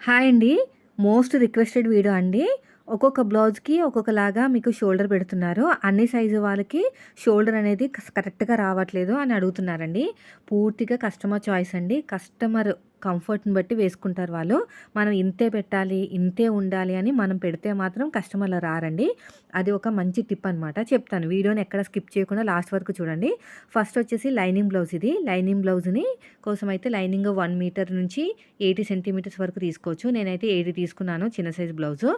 Hi అండి. Most requested video అండి. ఒక్కొక్క బ్లౌజ్‌కి ఒక్కొక్కలాగా మీకు షోల్డర్ పెడుతున్నారు. అన్ని సైజు వాళ్ళకి షోల్డర్ అనేది కరెక్ట్‌గా రావట్లేదు అని అడుగుతున్నారండి. పూర్తిగా కస్టమర్ చాయిస్ అండి. కస్టమర్ కంఫర్ట్‌ని బట్టి వేసుకుంటారు వాళ్ళు. మనం ఇంతే పెట్టాలి, ఇంతే ఉండాలి అని మనం పెడితే మాత్రం కస్టమర్లు రారండి. అది ఒక మంచి టిప్ అనమాట. చెప్తాను. వీడియోని ఎక్కడ స్కిప్ చేయకుండా లాస్ట్ వరకు చూడండి. ఫస్ట్ వచ్చేసి లైనింగ్ బ్లౌజ్ ఇది. లైనింగ్ బ్లౌజ్‌ని కోసం అయితే లైనింగ్ వన్ మీటర్ నుంచి 80 సెంటీమీటర్స్ వరకు తీసుకోవచ్చు. నేనైతే 80 తీసుకున్నాను చిన్న సైజ్ బ్లౌజు.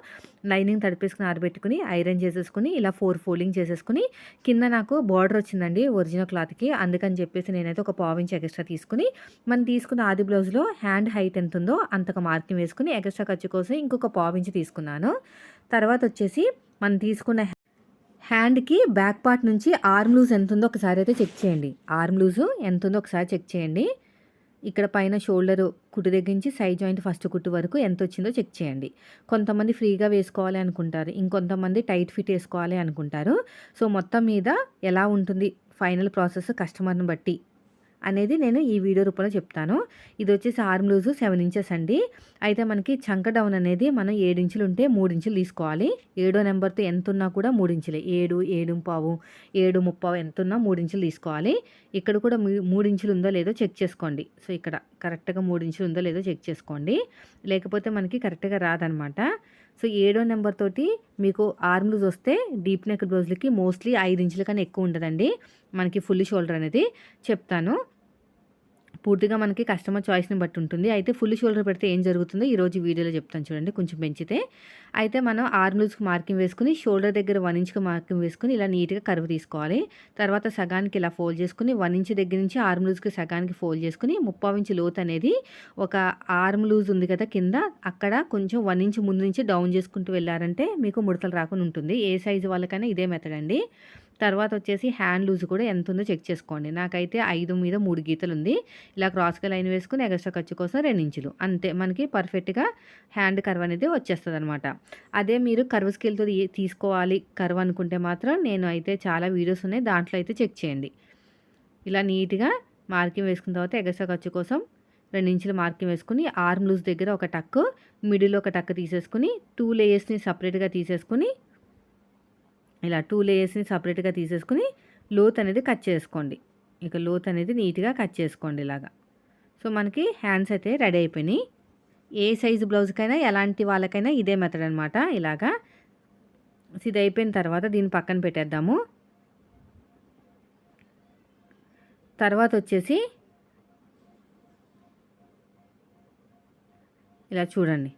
లైనింగ్ తడిపేసుకుని ఆరబెట్టుకొని ఐరన్ చేసేసుకుని ఇలా ఫోర్ ఫోల్డింగ్ చేసేసుకుని కింద నాకు బార్డర్ వచ్చిందండి ఒరిజినల్ క్లాత్‌కి. అందుకని చెప్పేసి నేనైతే ఒక పావించి ఎక్స్ట్రా తీసుకొని మనం తీసుకున్న ఆది బ్లౌజ్‌లో హ్యాండ్ హైట్ ఎంత ఉందో అంతకు మార్కింగ్ వేసుకుని ఎక్స్ట్రా ఖర్చు కోసం ఇంకొక పావించి తీసుకున్నాను. తర్వాత వచ్చేసి మనం తీసుకున్న హ్యాండ్‌కి బ్యాక్ పార్ట్ నుంచి ఆర్మ్ లూజ్ ఎంత ఉందో ఒకసారి అయితే చెక్ చేయండి. ఆర్మ్ లూజు ఎంత ఉందో ఒకసారి చెక్ చేయండి. ఇక్కడ పైన షోల్డరు కుట్టు దగ్గర నుంచి సైడ్ జాయింట్ ఫస్ట్ కుట్టు వరకు ఎంత వచ్చిందో చెక్ చేయండి. కొంతమంది ఫ్రీగా వేసుకోవాలి అనుకుంటారు. ఇంకొంతమంది టైట్ ఫిట్ వేసుకోవాలి అనుకుంటారు. సో, మొత్తం మీద ఎలా ఉంటుంది ఫైనల్ ప్రాసెస్ కస్టమర్‌ని బట్టి అనేది నేను ఈ వీడియో రూపంలో చెప్తాను. ఇది వచ్చేసి ఆర్మ్ లూజ్ సెవెన్ ఇంచెస్ అండి. అయితే మనకి చంక డౌన్ అనేది మనం ఏడు ఇంచులు ఉంటే మూడు ఇంచులు తీసుకోవాలి. ఏడో నెంబర్‌తో ఎంత ఉన్నా కూడా మూడు ఇంచులే. 7, 7.5, 7.30 ఎంత ఉన్నా మూడు ఇంచులు తీసుకోవాలి. ఇక్కడ కూడా మూడు ఇంచులు ఉందో లేదో చెక్ చేసుకోండి. సో, ఇక్కడ కరెక్ట్‌గా మూడు ఇంచులు ఉందో లేదో చెక్ చేసుకోండి. లేకపోతే మనకి కరెక్ట్‌గా రాదనమాట. సో, ఏడో నెంబర్ తోటి మీకు ఆర్మ్ లూజ్ వస్తే డీప్ నెక్ బ్లౌజ్‌లకి మోస్ట్‌లీ ఐదు ఇంచుల కన్నా ఎక్కువ ఉండదండి. మనకి ఫుల్ షోల్డర్ అనేది చెప్తాను. పూర్తిగా మనకి కస్టమర్ చాయిస్‌ని బట్టి ఉంటుంది. అయితే ఫుల్ షోల్డర్ పెడితే ఏం జరుగుతుందో ఈరోజు వీడియోలో చెప్తాను చూడండి కొంచెం పెంచితే. అయితే మనం ఆర్మ్ లూజ్‌కి మార్కింగ్ వేసుకుని షోల్డర్ దగ్గర వన్ ఇంచ్‌కి మార్కింగ్ వేసుకుని ఇలా నీట్‌గా కర్వ్ తీసుకోవాలి. తర్వాత సగానికి ఇలా ఫోల్డ్ చేసుకుని వన్ ఇంచ్ దగ్గర నుంచి ఆర్మ్ లూజ్‌కి సగానికి ఫోల్డ్ చేసుకుని ముప్పావు ఇంచ్ లోతు అనేది ఒక ఆర్మ్ లూజ్ ఉంది కదా కింద అక్కడ కొంచెం వన్ ఇంచ్ ముందు నుంచి డౌన్ చేసుకుంటూ వెళ్ళారంటే మీకు ముడతలు రాకుండా ఉంటుంది. ఏ సైజు వాళ్ళకైనా ఇదే మెథడ్ అండి. తర్వాత వచ్చేసి హ్యాండ్ లూజ్ కూడా ఎంత ఉందో చెక్ చేసుకోండి. నాకైతే ఐదు మీద మూడు గీతలు ఉంది. ఇలా క్రాస్‌గా లైన్ వేసుకుని ఎగస్ట్రా ఖర్చు కోసం రెండు ఇంచులు. అంతే మనకి పర్ఫెక్ట్‌గా హ్యాండ్ కర్వ్ అనేది వచ్చేస్తదనమాట. అదే మీరు కర్వ్ స్కేల్‌తో తీ తీసుకోవాలి కర్వ్ అనుకుంటే మాత్రం నేను అయితే చాలా వీడియోస్ ఉన్నాయి. దాంట్లో అయితే చెక్ చేయండి. ఇలా నీట్‌గా మార్కింగ్ వేసుకున్న తర్వాత ఎగస్ట్రా ఖర్చు కోసం రెండు ఇంచుల మార్కింగ్ వేసుకుని ఆర్మ్ లూజ్ దగ్గర ఒక టక్, మిడిల్‌లో ఒక టక్ తీసేసుకొని టూ లేయర్స్‌ని సపరేట్గా తీసేసుకుని ఇలా టూ లేయర్స్‌ని సపరేట్గా తీసేసుకుని లోత్ అనేది కట్ చేసుకోండి. ఇక లోత్ అనేది నీట్‌గా కట్ చేసుకోండి ఇలాగా. సో, మనకి హ్యాండ్స్ అయితే రెడీ అయిపోయినాయి. ఏ సైజు బ్లౌజ్‌కైనా ఎలాంటి వాళ్ళకైనా ఇదే మెథడ్ అనమాట ఇలాగా. సో, ఇది అయిపోయిన తర్వాత దీన్ని పక్కన పెట్టేద్దాము. తర్వాత వచ్చేసి ఇలా చూడండి.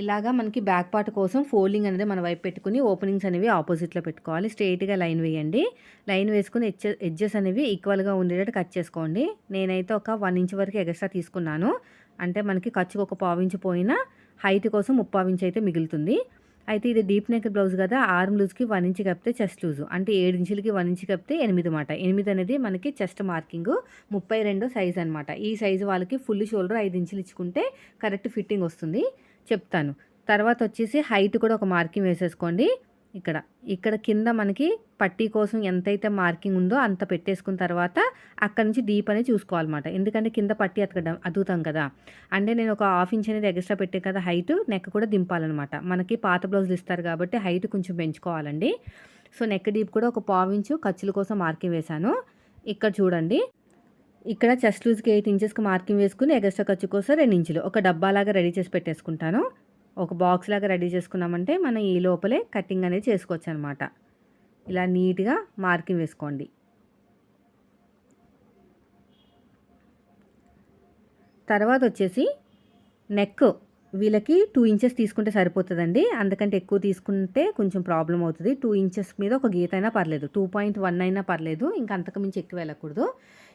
ఇలాగా మనకి బ్యాక్ పార్ట్ కోసం ఫోల్డింగ్ అనేది మన వైపు పెట్టుకుని ఓపెనింగ్స్ అనేవి ఆపోజిట్‌లో పెట్టుకోవాలి. స్ట్రెయిట్‌గా లైన్ వేయండి. లైన్ వేసుకుని ఎడ్జెస్ అనేవి ఈక్వల్‌గా ఉండేటట్టు కట్ చేసుకోండి. నేనైతే ఒక వన్ ఇంచ్ వరకు ఎక్స్ట్రా తీసుకున్నాను. అంటే మనకి ఖర్చుకు ఒక పావించి పోయినా హైట్ కోసం ముప్పావించి అయితే మిగులుతుంది. అయితే ఇది డీప్ నెక్ బ్లౌజ్ కదా ఆర్మ్ లూజ్‌కి వన్ ఇంచ్ కప్పితే చెస్ట్ లూజు. అంటే ఏడు ఇంచులకి వన్ ఇంచ్ కప్పితే 8 మాట. ఎనిమిది అనేది మనకి చెస్ట్ మార్కింగు. 32 సైజ్ అనమాట. ఈ సైజు వాళ్ళకి ఫుల్ షోల్డర్ ఐదు ఇంచులు ఇచ్చుకుంటే కరెక్ట్ ఫిట్టింగ్ వస్తుంది. చెప్తాను. తర్వాత వచ్చేసి హైట్ కూడా ఒక మార్కింగ్ వేసేసుకోండి. ఇక్కడ. ఇక్కడ కింద మనకి పట్టీ కోసం ఎంతైతే మార్కింగ్ ఉందో అంత పెట్టేసుకున్న తర్వాత అక్కడ నుంచి డీప్ అనేది చూసుకోవాలన్నమాట. ఎందుకంటే కింద పట్టీ అతకడం అదుగుతాం కదా! అంటే నేను ఒక హాఫ్ ఇంచ్ అనేది ఎక్స్ట్రా పెట్టాను కదా హైట్ నెక్ కూడా దింపాలనమాట. మనకి పాత బ్లౌజులు ఇస్తారు కాబట్టి హైట్ కొంచెం పెంచుకోవాలండి. సో, నెక్ డీప్ కూడా ఒక పావించు ఖర్చుల కోసం మార్కింగ్ వేశాను. ఇక్కడ చూడండి. ఇక్కడ చెస్ట్ లూజ్‌కి ఎయిట్ ఇంచెస్‌కి మార్కింగ్ వేసుకుని ఎగస్ట్రా ఖర్చు కోసం రెండు ఇంచులు. ఒక డబ్బాలాగా రెడీ చేసి పెట్టేసుకుంటాను. ఒక బాక్స్ లాగా రెడీ చేసుకున్నామంటే మనం ఈ లోపలే కటింగ్ అనేది చేసుకోవచ్చు అనమాట ఇలా నీట్‌గా మార్కింగ్ వేసుకోండి. తర్వాత వచ్చేసి నెక్ వీళ్ళకి టూ ఇంచెస్ తీసుకుంటే సరిపోతుందండి అందుకంటే ఎక్కువ తీసుకుంటే కొంచెం ప్రాబ్లం అవుతుంది టూ ఇంచెస్ మీద ఒక గీత అయినా పర్లేదు. 2.1 అయినా పర్లేదు. ఇంకా అంతకు మించి ఎక్కువ వెళ్ళకూడదు.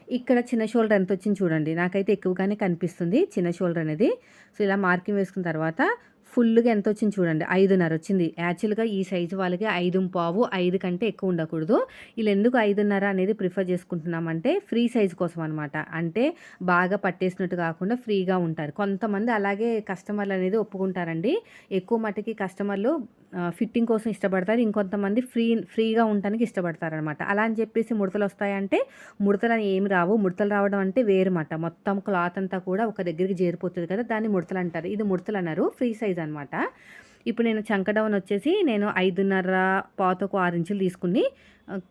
ఇక్కడ చిన్న షోల్డర్ ఎంత వచ్చింది చూడండి. నాకైతే ఎక్కువగానే కనిపిస్తుంది చిన్న షోల్డర్ అనేది. సో, ఇలా మార్కింగ్ వేసుకున్న తర్వాత ఫుల్‌గా ఎంత వచ్చింది చూడండి. 5.5 వచ్చింది. యాక్చువల్‌గా ఈ సైజు వాళ్ళకి 5.15, 5 కంటే ఎక్కువ ఉండకూడదు. వీళ్ళు ఎందుకు 5.5 అనేది ప్రిఫర్ చేసుకుంటున్నామంటే ఫ్రీ సైజ్ కోసం అనమాట. అంటే బాగా పట్టేసినట్టు కాకుండా ఫ్రీగా ఉంటారు. కొంతమంది అలాగే కస్టమర్లు అనేది ఒప్పుకుంటారండి. ఎక్కువ మట్టుకి కస్టమర్లు ఫిట్టింగ్ కోసం ఇష్టపడతారు. ఇంకొంతమంది ఫ్రీ ఫ్రీగా ఉండటానికి ఇష్టపడతారనమాట. అలా అని చెప్పేసి ముడతలు వస్తాయంటే ముడతలు అని ఏమి రావు. ముడతలు రావడం అంటే వేరుమాట. మొత్తం క్లాత్ అంతా కూడా ఒక దగ్గరికి చేరిపోతుంది కదా దాన్ని ముడతలు అంటారు ఇది ముడతలు అన్నారు ఫ్రీ సైజ్ అనమాట. ఇప్పుడు నేను చంక డౌన్ వచ్చేసి నేను ఐదున్నర పాతకు ఆరు ఇంచులు తీసుకుని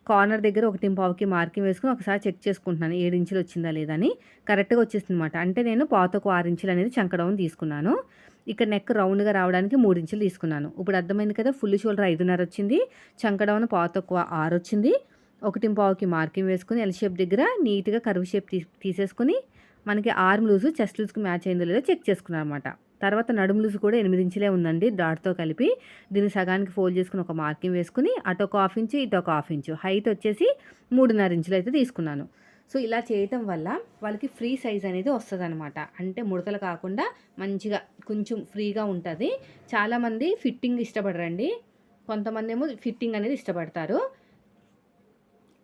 కార్నర్ దగ్గర ఒకటి పావుకి మార్కింగ్ వేసుకుని ఒకసారి చెక్ చేసుకుంటున్నాను. ఏడు ఇంచులు వచ్చిందా లేదని కరెక్ట్గా వచ్చేసింది అనమాట అంటే నేను పాతకు ఆరు ఇంచులు అనేది చంక డౌన్ తీసుకున్నాను. ఇక్కడ నెక్ రౌండ్గా రావడానికి మూడు ఇంచులు తీసుకున్నాను. ఇప్పుడు అర్థమైంది కదా ఫుల్ షోల్డర్ ఐదున్నర వచ్చింది. చంక పావు తక్కువ ఆరు వచ్చింది. ఒకటి పావుకి మార్కింగ్ వేసుకుని ఎల్ షేప్ దగ్గర నీట్గా కరువు షేప్ తీ తీసేసుకుని మనకి ఆర్మ్ లూజు చెస్ట్ లూజ్కి మ్యాచ్ అయిందో లేదో చెక్ చేసుకున్నాను అనమాట తర్వాత నడుము లూజ్ కూడా ఎనిమిది ఇంచులే ఉందండి డాట్తో కలిపి. దీన్ని సగానికి ఫోల్డ్ చేసుకుని ఒక మార్కింగ్ వేసుకుని అటు ఒక హాఫ్ ఇంచు ఇటు ఒక హాఫ్ ఇంచు. హైట్ వచ్చేసి మూడున్నర ఇంచులు అయితే తీసుకున్నాను. సో ఇలా చేయటం వల్ల వాళ్ళకి ఫ్రీ సైజ్ అనేది వస్తుంది అనమాట అంటే ముడతలు కాకుండా మంచిగా కొంచెం ఫ్రీగా ఉంటుంది. చాలామంది ఫిట్టింగ్ ఇష్టపడరండి. కొంతమంది ఏమో ఫిట్టింగ్ అనేది ఇష్టపడతారు.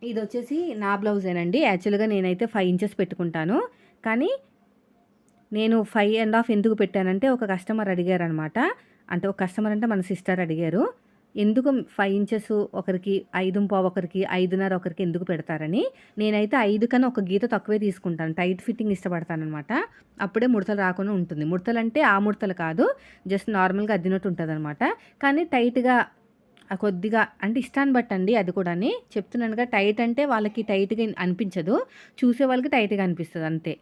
ఇది వచ్చేసి నా బ్లౌజేనండి. యాక్చువల్గా నేనైతే ఫైవ్ ఇంచెస్ పెట్టుకుంటాను. కానీ నేను ఫైవ్ అండ్ హాఫ్ ఎందుకు పెట్టానంటే ఒక కస్టమర్ అడిగారు అనమాట అంటే ఒక కస్టమర్ అంటే మన సిస్టర్ అడిగారు. ఎందుకు ఫైవ్ ఇంచెస్ ఒకరికి ఐదు పావు ఒకరికి ఐదున్నర ఒకరికి ఎందుకు పెడతారని నేనైతే ఐదు కన్నా ఒక గీత తక్కువే తీసుకుంటాను. టైట్ ఫిట్టింగ్ ఇష్టపడతానమాట అప్పుడే ముడతలు రాకుండా ఉంటుంది. ముడతలు అంటే ఆ ముడతలు కాదు జస్ట్ నార్మల్గా అద్దినట్టు ఉంటుంది అనమాట కానీ టైట్గా కొద్దిగా అంటే ఇష్టాన్ని బట్టండి అది కూడా చెప్తున్నానుగా టైట్ అంటే వాళ్ళకి టైట్గా అనిపించదు. చూసే వాళ్ళకి టైట్గా అనిపిస్తుంది అంతే.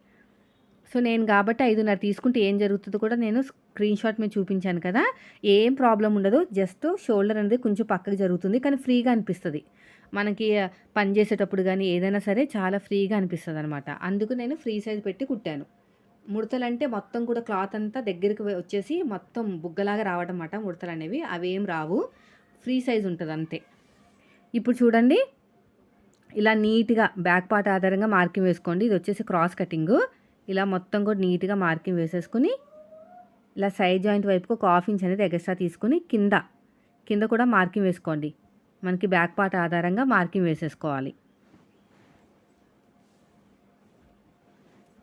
సో నేను కాబట్టి ఐదున్నర తీసుకుంటే ఏం జరుగుతుందో కూడా నేను స్క్రీన్ షాట్ మీద చూపించాను కదా. ఏం ప్రాబ్లం ఉండదు. జస్ట్ షోల్డర్ అనేది కొంచెం పక్కకి జరుగుతుంది. కానీ ఫ్రీగా అనిపిస్తుంది. మనకి పని చేసేటప్పుడు కానీ ఏదైనా సరే చాలా ఫ్రీగా అనిపిస్తుంది అనమాట అందుకు నేను ఫ్రీ సైజ్ పెట్టి కుట్టాను. ముడతలు అంటే మొత్తం కూడా క్లాత్ అంతా దగ్గరికి వచ్చేసి మొత్తం బుగ్గలాగా రావడం అన్నమాట. ముడతలు అనేవి అవేం రావు. ఫ్రీ సైజ్ ఉంటుంది అంతే. ఇప్పుడు చూడండి. ఇలా నీట్గా బ్యాక్ పార్ట్ ఆధారంగా మార్కింగ్ వేసుకోండి. ఇది వచ్చేసి క్రాస్ కటింగు. ఇలా మొత్తం కూడా నీట్గా మార్కింగ్ వేసేసుకుని ఇలా సైడ్ జాయింట్ వైపుకి ఒక హాఫ్ ఇంచ్ అనేది ఎక్స్ట్రా తీసుకుని కింద కింద కూడా మార్కింగ్ వేసుకోండి. మనకి బ్యాక్ పార్ట్ ఆధారంగా మార్కింగ్ వేసేసుకోవాలి.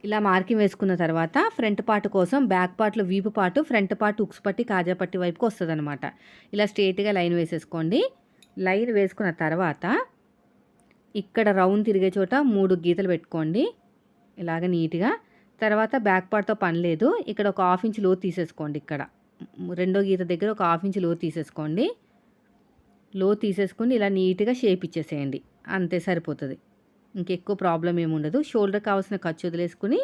ఇలా మార్కింగ్ వేసుకున్న తర్వాత ఫ్రంట్ పార్ట్ కోసం బ్యాక్ పార్ట్లో వీపు పార్ట్ ఫ్రంట్ పార్ట్ ఉక్స్ పట్టి కాజా పట్టి వైపుకి వస్తుంది అనమాట ఇలా స్ట్రేట్గా లైన్ వేసేసుకోండి. లైన్ వేసుకున్న తర్వాత ఇక్కడ రౌండ్ తిరిగే చోట మూడు గీతలు పెట్టుకోండి. ఇలాగ నీట్గా తర్వాత బ్యాక్ పార్ట్తో పని లేదు. ఇక్కడ ఒక హాఫ్ ఇంచ్ లోతు తీసేసుకోండి ఇక్కడ. రెండో గీత దగ్గర ఒక హాఫ్ ఇంచ్ లోతు తీసేసుకోండి. లో తీసేసుకొని ఇలా నీట్గా షేప్ ఇచ్చేసేయండి. అంతే సరిపోతుంది. ఇంకెక్కువ ప్రాబ్లం ఏముండదు షోల్డర్ కావాల్సిన ఖర్చు వదిలేసుకుని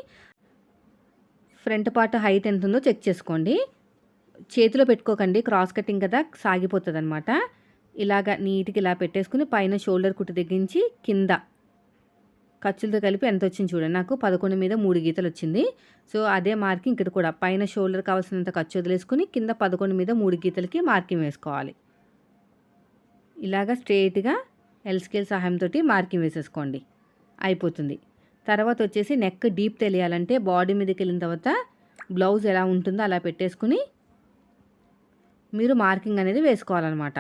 ఫ్రంట్ పార్ట్ హైట్ ఎంత ఉందో చెక్ చేసుకోండి. చేతిలో పెట్టుకోకండి. క్రాస్ కటింగ్ కదా సాగిపోతుంది అనమాట ఇలాగ నీట్గా ఇలా పెట్టేసుకుని పైన షోల్డర్ కుట్టు తగ్గించి కింద ఖర్చులతో కలిపి ఎంత వచ్చింది చూడండి. నాకు పదకొండు మీద మూడు గీతలు వచ్చింది సో అదే మార్కింగ్ ఇక్కడ కూడా. పైన షోల్డర్ కావాల్సినంత ఖర్చు వదిలేసుకుని కింద పదకొండు మీద మూడు గీతలకి మార్కింగ్ వేసుకోవాలి. ఇలాగ స్ట్రేట్గా ఎల్ స్కేల్ సహాయంతో మార్కింగ్ వేసేసుకోండి. అయిపోతుంది. తర్వాత వచ్చేసి నెక్ డీప్ తెలియాలంటే బాడీ మీదకి వెళ్ళిన తర్వాత బ్లౌజ్ ఎలా ఉంటుందో అలా పెట్టేసుకుని మీరు మార్కింగ్ అనేది వేసుకోవాలన్నమాట.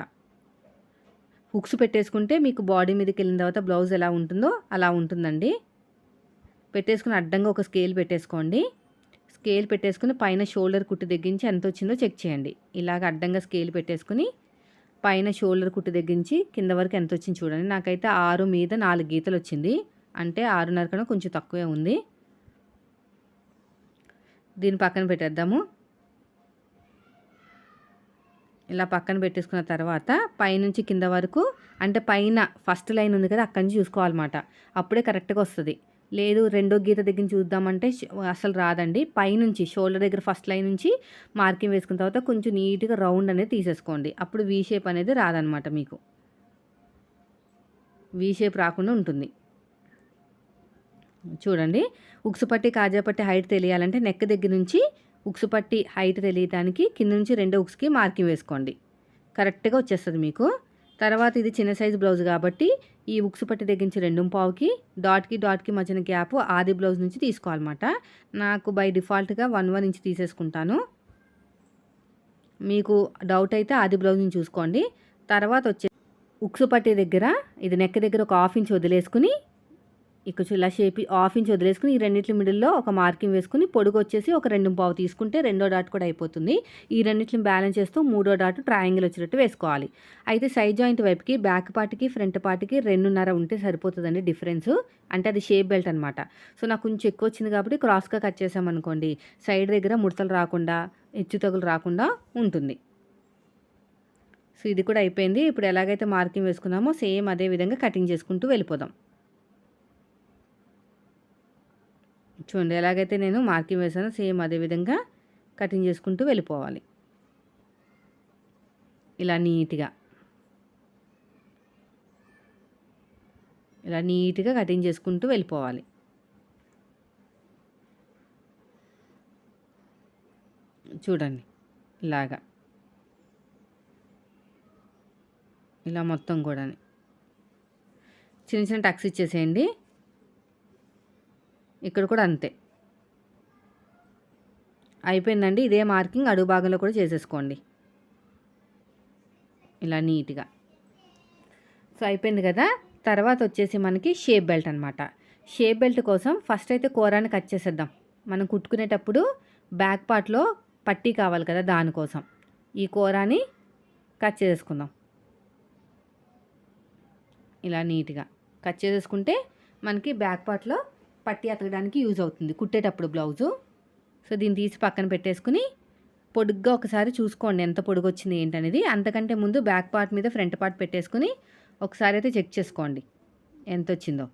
హుక్స్ పెట్టేసుకుంటే మీకు బాడీ మీదకి వెళ్ళిన తర్వాత బ్లౌజ్ ఎలా ఉంటుందో అలా ఉంటుందండి. పెట్టేసుకుని అడ్డంగా ఒక స్కేల్ పెట్టేసుకోండి. స్కేల్ పెట్టేసుకుని పైన షోల్డర్ కుట్టు దగ్గరించి ఎంత వచ్చిందో చెక్ చేయండి. ఇలాగ అడ్డంగా స్కేల్ పెట్టేసుకుని పైన షోల్డర్ కుట్టు దగ్గరించి కింద వరకు ఎంత వచ్చింది చూడండి. నాకైతే ఆరు మీద నాలుగు గీతలు వచ్చింది. అంటే ఆరున్నర కన్నా కొంచెం తక్కువే ఉంది. దీని పక్కన పెట్టేద్దాము. ఇలా పక్కన పెట్టేసుకున్న తర్వాత పైనుంచి కింద వరకు అంటే పైన ఫస్ట్ లైన్ ఉంది కదా అక్కడి నుంచి చూసుకోవాలన్నమాట. అప్పుడే కరెక్ట్గా వస్తుంది. లేదు రెండో గీత దగ్గర చూద్దామంటే అసలు రాదండి. పైనుంచి షోల్డర్ దగ్గర ఫస్ట్ లైన్ నుంచి మార్కింగ్ వేసుకున్న తర్వాత కొంచెం నీట్గా రౌండ్ అనేది తీసేసుకోండి. అప్పుడు వీ షేప్ అనేది రాదనమాట మీకు. వీ షేప్ రాకుండా ఉంటుంది. చూడండి. ఉక్సుపట్టి కాజాపట్టి హైట్ తెలియాలంటే నెక్ దగ్గర నుంచి ఉక్స్ పట్టి హైట్ తెలియటానికి కింద నుంచి రెండో ఉక్స్కి మార్కింగ్ వేసుకోండి. కరెక్ట్గా వచ్చేస్తుంది మీకు. తర్వాత ఇది చిన్న సైజు బ్లౌజ్ కాబట్టి ఈ ఉక్స్ పట్టి దగ్గర నుంచి రెండు పావుకి డాట్కి డాట్కి మధ్యన గ్యాప్ ఆది బ్లౌజ్ నుంచి తీసుకోవాలన్నమాట. నాకు బై డిఫాల్ట్గా వన్ వన్ ఇంచ్ తీసేసుకుంటాను. మీకు డౌట్ అయితే ఆది బ్లౌజ్ నుంచి చూసుకోండి. తర్వాత వచ్చే ఉక్సు పట్టి దగ్గర ఇది నెక్ దగ్గర ఒక హాఫ్ ఇంచ్ వదిలేసుకుని ఇక్కడ ఇలా షేప్ హాఫ్ ఇంచ్ వదిలేసుకుని ఈ రెండింటి మిడిల్లో ఒక మార్కింగ్ వేసుకుని పొడుగు వచ్చేసి ఒక రెండు పావు తీసుకుంటే రెండో డాట్ కూడా అయిపోతుంది. ఈ రెండింటిని బ్యాలెన్స్ చేస్తూ మూడో డాట్ ట్రయాంగిల్ వచ్చినట్టు వేసుకోవాలి. అయితే సైడ్ జాయింట్ వైపుకి బ్యాక్ పార్ట్కి ఫ్రంట్ పార్ట్కి రెండున్నర ఉంటే సరిపోతుందండి డిఫరెన్స్ అంటే అది షేప్ బెల్ట్ అనమాట సో నాకు కొంచెం ఎక్కువ వచ్చింది కాబట్టి క్రాస్గా కట్ చేసామనుకోండి సైడ్ దగ్గర ముడతలు రాకుండా హెచ్చు తగులు రాకుండా ఉంటుంది. సో ఇది కూడా అయిపోయింది. ఇప్పుడు ఎలాగైతే మార్కింగ్ వేసుకున్నామో సేమ్ అదే విధంగా కటింగ్ చేసుకుంటూ వెళ్ళిపోదాం. చూడండి ఎలాగైతే నేను మార్కింగ్ వేసానో సేమ్ అదే విధంగా కటింగ్ చేసుకుంటూ వెళ్ళిపోవాలి. ఇలా నీట్గా. ఇలా నీట్గా కటింగ్ చేసుకుంటూ వెళ్ళిపోవాలి. చూడండి ఇలాగా. ఇలా మొత్తం కూడా చిన్న చిన్న టక్స్ ఇచ్చేసేయండి. ఇక్కడ కూడా అంతే. అయిపోయిందండి. ఇదే మార్కింగ్ అడుగు భాగంలో కూడా చేసేసుకోండి. ఇలా నీట్గా. సో అయిపోయింది కదా? తర్వాత వచ్చేసి మనకి షేప్ బెల్ట్ అనమాట షేప్ బెల్ట్ కోసం ఫస్ట్ అయితే కూరాన్ని కట్ చేసేద్దాం. మనం కుట్టుకునేటప్పుడు బ్యాక్ పార్ట్లో పట్టీ కావాలి కదా దానికోసం ఈ కూరాని కట్ చేసుకుందాం ఇలా నీట్గా. కట్ చేసేసుకుంటే మనకి బ్యాక్ పార్ట్లో పట్టి అతకడానికి యూజ్ అవుతుంది. కుట్టేటప్పుడు బ్లౌజు. సో దీన్ని తీసి పక్కన పెట్టేసుకుని పొడుగ్గా ఒకసారి చూసుకోండి ఎంత పొడుగు వచ్చింది ఏంటనేది. అంతకంటే ముందు బ్యాక్ పార్ట్ మీద ఫ్రంట్ పార్ట్ పెట్టేసుకుని ఒకసారి అయితే చెక్ చేసుకోండి ఎంత వచ్చిందో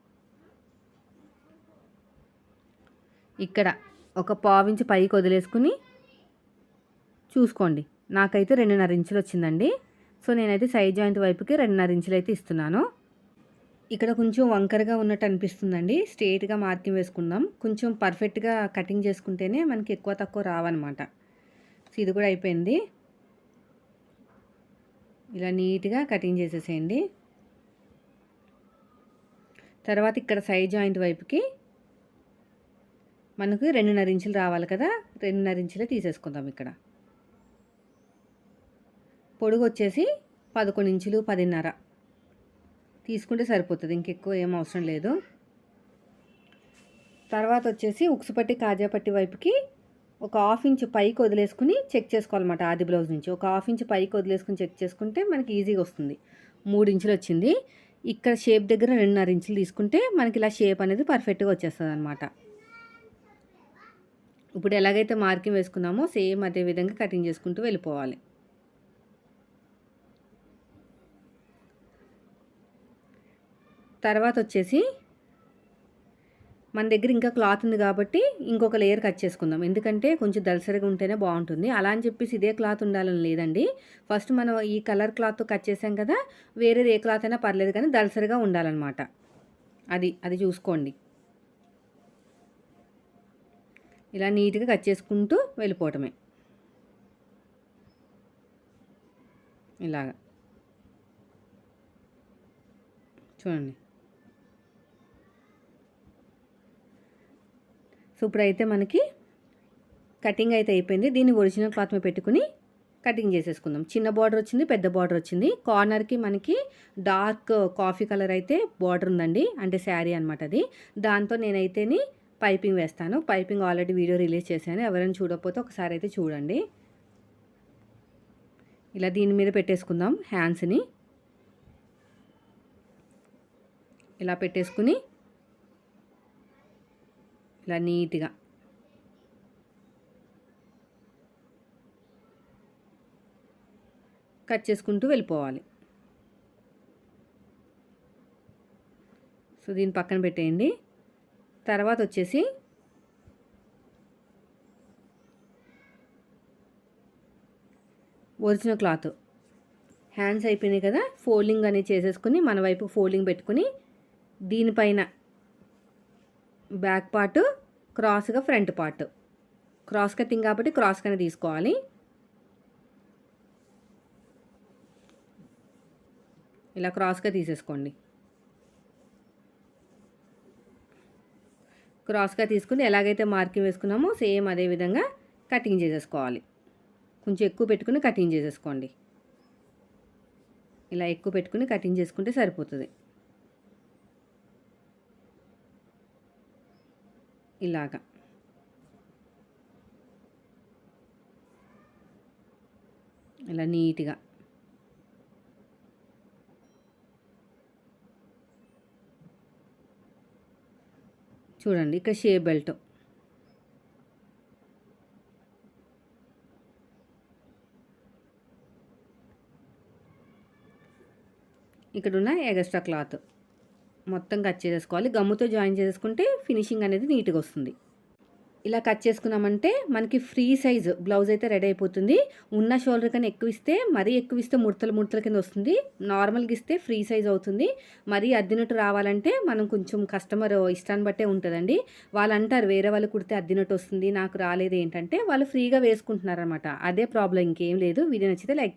ఇక్కడ ఒక పావించి పైకి వదిలేసుకుని చూసుకోండి. నాకైతే రెండున్నర ఇంచులు వచ్చిందండి సో నేనైతే సైడ్ జాయింట్ వైపుకి రెండున్నర ఇంచులు అయితే ఇస్తున్నాను. ఇక్కడ కొంచెం వంకరగా ఉన్నట్టు అనిపిస్తుందండి. స్ట్రేట్గా మార్కింగ్ వేసుకుందాం. కొంచెం పర్ఫెక్ట్గా కటింగ్ చేసుకుంటేనే మనకి ఎక్కువ తక్కువ రావన్నమాట. సో ఇది కూడా అయిపోయింది. ఇలా నీట్గా కటింగ్ చేసేసేయండి. తర్వాత ఇక్కడ సైడ్ జాయింట్ వైపుకి మనకు రెండున్నర ఇంచులు రావాలి కదా. రెండున్నర ఇంచులే తీసేసుకుందాం ఇక్కడ. పొడుగు వచ్చేసి పదకొండు ఇంచులు పదిన్నర. తీసుకుంటే సరిపోతుంది. ఇంకెక్కువ ఏం అవసరం లేదు. తర్వాత వచ్చేసి ఉక్సుపట్టి కాజాపట్టి వైపుకి ఒక హాఫ్ ఇంచ్ పైకి వదిలేసుకుని చెక్ చేసుకోవాలన్నమాట ఆది బ్లౌజ్ నుంచి. ఒక హాఫ్ ఇంచ్ పైకి వదిలేసుకుని చెక్ చేసుకుంటే మనకి ఈజీగా వస్తుంది. మూడు ఇంచులు వచ్చింది. ఇక్కడ షేప్ దగ్గర రెండున్నర ఇంచులు తీసుకుంటే మనకి ఇలా షేప్ అనేది పర్ఫెక్ట్గా వచ్చేస్తుంది అనమాట ఇప్పుడు ఎలాగైతే మార్కింగ్ వేసుకున్నామో సేమ్ అదే విధంగా కటింగ్ చేసుకుంటూ వెళ్ళిపోవాలి. తర్వాత వచ్చేసి మన దగ్గర ఇంకా క్లాత్ ఉంది కాబట్టి ఇంకొక లేయర్ కట్ చేసుకుందాం. ఎందుకంటే కొంచెం దలసరిగా ఉంటేనే బాగుంటుంది. అలా అని చెప్పేసి ఇదే క్లాత్ ఉండాలని లేదండి. ఫస్ట్ మనం ఈ కలర్ క్లాత్ కట్ చేసాం కదా వేరేది ఏ క్లాత్ అయినా పర్లేదు కానీ దలసరిగా ఉండాలన్నమాట. అది అది చూసుకోండి. ఇలా నీట్గా కట్ చేసుకుంటూ వెళ్ళిపోవటమే. ఇలాగా. చూడండి. సో ఇప్పుడైతే మనకి కటింగ్ అయితే అయిపోయింది. దీన్ని ఒరిజినల్ క్లాత్ మీద పెట్టుకుని కటింగ్ చేసేసుకుందాం. చిన్న బార్డర్ వచ్చింది పెద్ద బార్డర్ వచ్చింది. కార్నర్కి మనకి డార్క్ కాఫీ కలర్ అయితే బార్డర్ ఉందండి. అంటే శారీ అనమాట అది. దాంతో నేనైతేని పైపింగ్ వేస్తాను. పైపింగ్ ఆల్రెడీ వీడియో రిలీజ్ చేశాను. ఎవరైనా చూడకపోతే ఒకసారి అయితే చూడండి. ఇలా దీని మీద పెట్టేసుకుందాం హ్యాండ్స్ని ఇలా పెట్టేసుకుని ఇలా నీట్గా. కట్ చేసుకుంటూ వెళ్ళిపోవాలి. సో దీన్ని పక్కన పెట్టేయండి. తర్వాత వచ్చేసి ఒరిజినల్ క్లాత్. హ్యాండ్స్ అయిపోయినాయి కదా ఫోల్డింగ్ అనేది చేసేసుకుని మన వైపు ఫోల్డింగ్ పెట్టుకుని దీనిపైన బ్యాక్ పార్ట్ క్రాస్గా ఫ్రంట్ పార్ట్. క్రాస్ కటింగ్ కాబట్టి క్రాస్గానే తీసుకోవాలి. ఇలా క్రాస్గా తీసేసుకోండి. క్రాస్గా తీసుకుని ఎలాగైతే మార్కింగ్ వేసుకున్నామో సేమ్ అదే విధంగా కటింగ్ చేసేసుకోవాలి. కొంచెం ఎక్కువ పెట్టుకుని కటింగ్ చేసేసుకోండి. ఇలా ఎక్కువ పెట్టుకుని కటింగ్ చేసుకుంటే సరిపోతుంది. ఇలాగా. ఇలా నీట్గా. చూడండి ఇక్కడ షే బెల్ట్. ఇక్కడ ఉన్న ఎగస్ట్రా క్లాత్. మొత్తం కట్ చేసేసుకోవాలి. గమ్ముతో జాయిన్ చేసుకుంటే ఫినిషింగ్ అనేది నీట్గా వస్తుంది. ఇలా కట్ చేసుకున్నామంటే మనకి ఫ్రీ సైజ్ బ్లౌజ్ అయితే రెడీ అయిపోతుంది. ఉన్న షోల్డర్ కన్నా ఎక్కువ ఇస్తే మరీ ఎక్కువ ఇస్తే ముడతలు ముడతల కింద వస్తుంది. నార్మల్గా ఇస్తే ఫ్రీ సైజ్ అవుతుంది. మరీ అద్దినట్టు రావాలంటే మనం కొంచెం కస్టమర్ ఇష్టాన్ని బట్టే ఉంటుందండి. వాళ్ళు అంటారు వేరే వాళ్ళు కుడితే అద్దినట్టు వస్తుంది నాకు రాలేదు ఏంటంటే వాళ్ళు ఫ్రీగా వేసుకుంటున్నారు అనమాట అదే ప్రాబ్లం ఇంకేం లేదు. వీడియో నచ్చితే లైక్